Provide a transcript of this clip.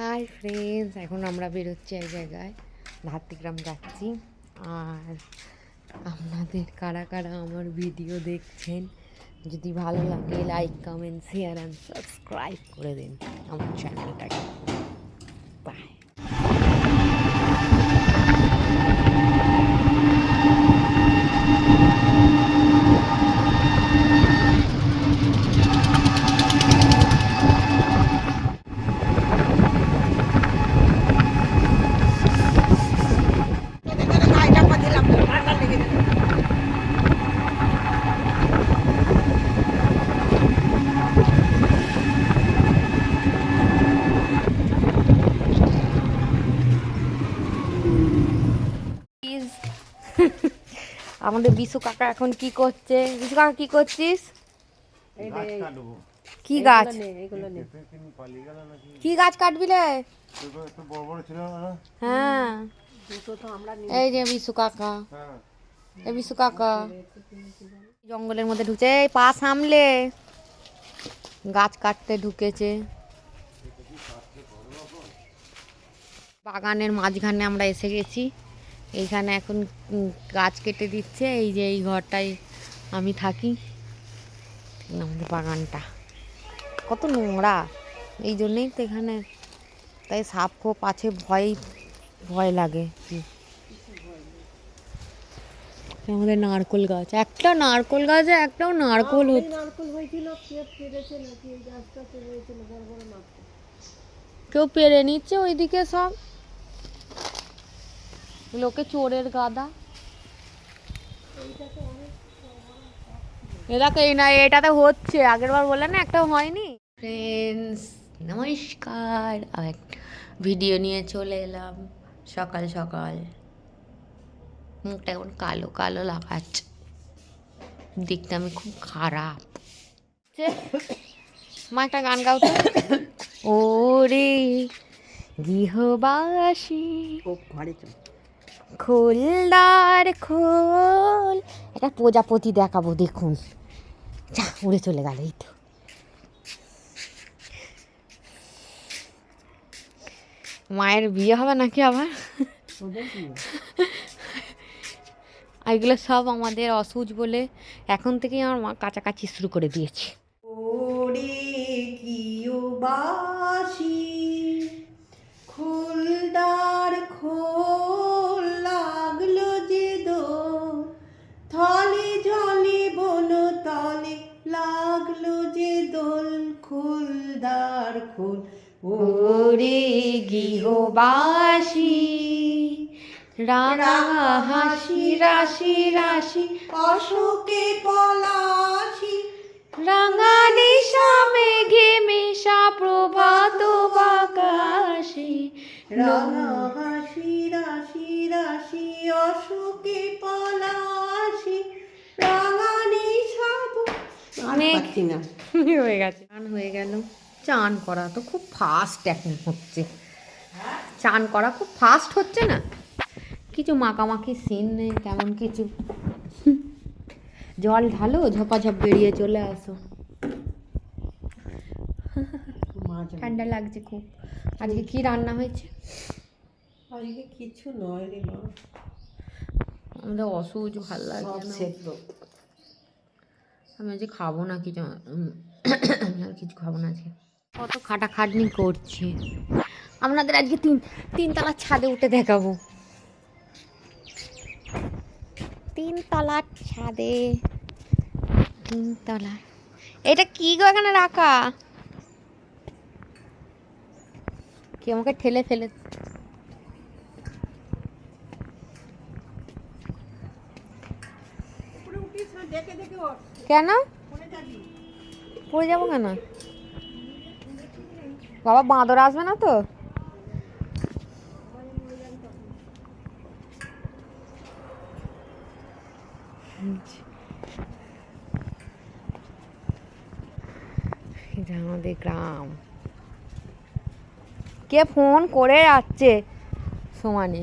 Hi friends এখন আমরা বেরোচ্ছি এক জায়গায়। ধাত্রিগ্রাম যাচ্ছি। আর আপনাদের কারা কারা আমার ভিডিও দেখছেন, যদি ভালো লাগে like comment share and subscribe করে দিন আমার চ্যানেলটাকে আমাদের বিশু কাকা এখন কি করছে? বিশু কাকা কি করছিস? কি গাছ? কি গাছ কাটবি রে? হ্যাঁ। এই যে বিশু কাকা। হ্যাঁ। এই বিশু কাকা। জঙ্গলের মধ্যে ঢুকছে এই পা সামলে গাছ কাটতে ঢুকেছে। বাগানের মাঝখানে আমরা এসে গেছি। এইখানে এখন গাছ কেটে দিচ্ছে এই যে এই ঘরটায় আমি থাকি আমাদের বাগানটা। কত নোংরা এই জন্যেই তো এখানে তাই সাপ খোপ আছে ভয় ভয় লাগে। আমাদের নারকোল গাছ একটা নারকোল গাছে একটাও নারকোল। কেউ পেরে নিচ্ছে ওইদিকে সব? লোকে চোরের গাদা। দেখো এই না এটাতে হচ্ছে। আগের বার বললে না একটা হয়নি। ফ্রেন্ডস নমস্কার। আর ভিডিও নিয়ে চলে এলাম। সকাল সকাল। মুখটা এখন কালো কালো লাগাচ্ছে দেখতে আমি খুব খারাপ। মা একটা গান গাও তো। ও রে গৃহবাসী খোলদার খোল। একটা প্রজাপতি দেখাবো, দেখুন। যা, উড়ে চলে গেল, এই তো। মায়ের বিয়ে হবে নাকি আবার? এগুলো সব আমাদের অসুচ বলে এখন থেকেই আমার মা কাছাকাছি শুরু করে দিয়েছে। ওরে দোল খুলদার খোল ওরে গৃহবাসী রাঙা হাসি রাশি রাশি অশোকে পলাশি। রাঙা নিশা মেঘে মেশা প্রভাত বাকাশে। রাঙা হাসি রাশি রাশি অশোকে না। হয়ে গেছে। চান হয়ে গেল। চান করা তো খুব ফাস্ট এখন হচ্ছে। চান করা খুব ফাস্ট হচ্ছে না? কিছু মাখামাখি সিন নেই তেমন কিছু। জল ঢালো ঝপাঝপ বেরিয়ে চলে আসো। ঠান্ডা লাগছে খুব। আজকে কি রান্না হয়েছে? আজকে কিছু নয় রে মা। আমাদের অসুচ ভালো লাগে সেদ্ধ। আমি আজকে খাব না কিছু আমি আর কিছু খাব না আজকে। কত খাটাখাটনি করছে। আপনাদের আজকে তিন, তিনতলার ছাদে উঠে দেখাবো। তিনতলার ছাদে, তিনতলা। এটা কি গো এখানে রাখা? কি আমাকে ঠেলে ফেলে কেন? পড়ে যাব কেন? বাবা বাঁদর আসবে না তো? আমাদের গ্রাম। কে ফোন করে যাচ্ছে সমানে।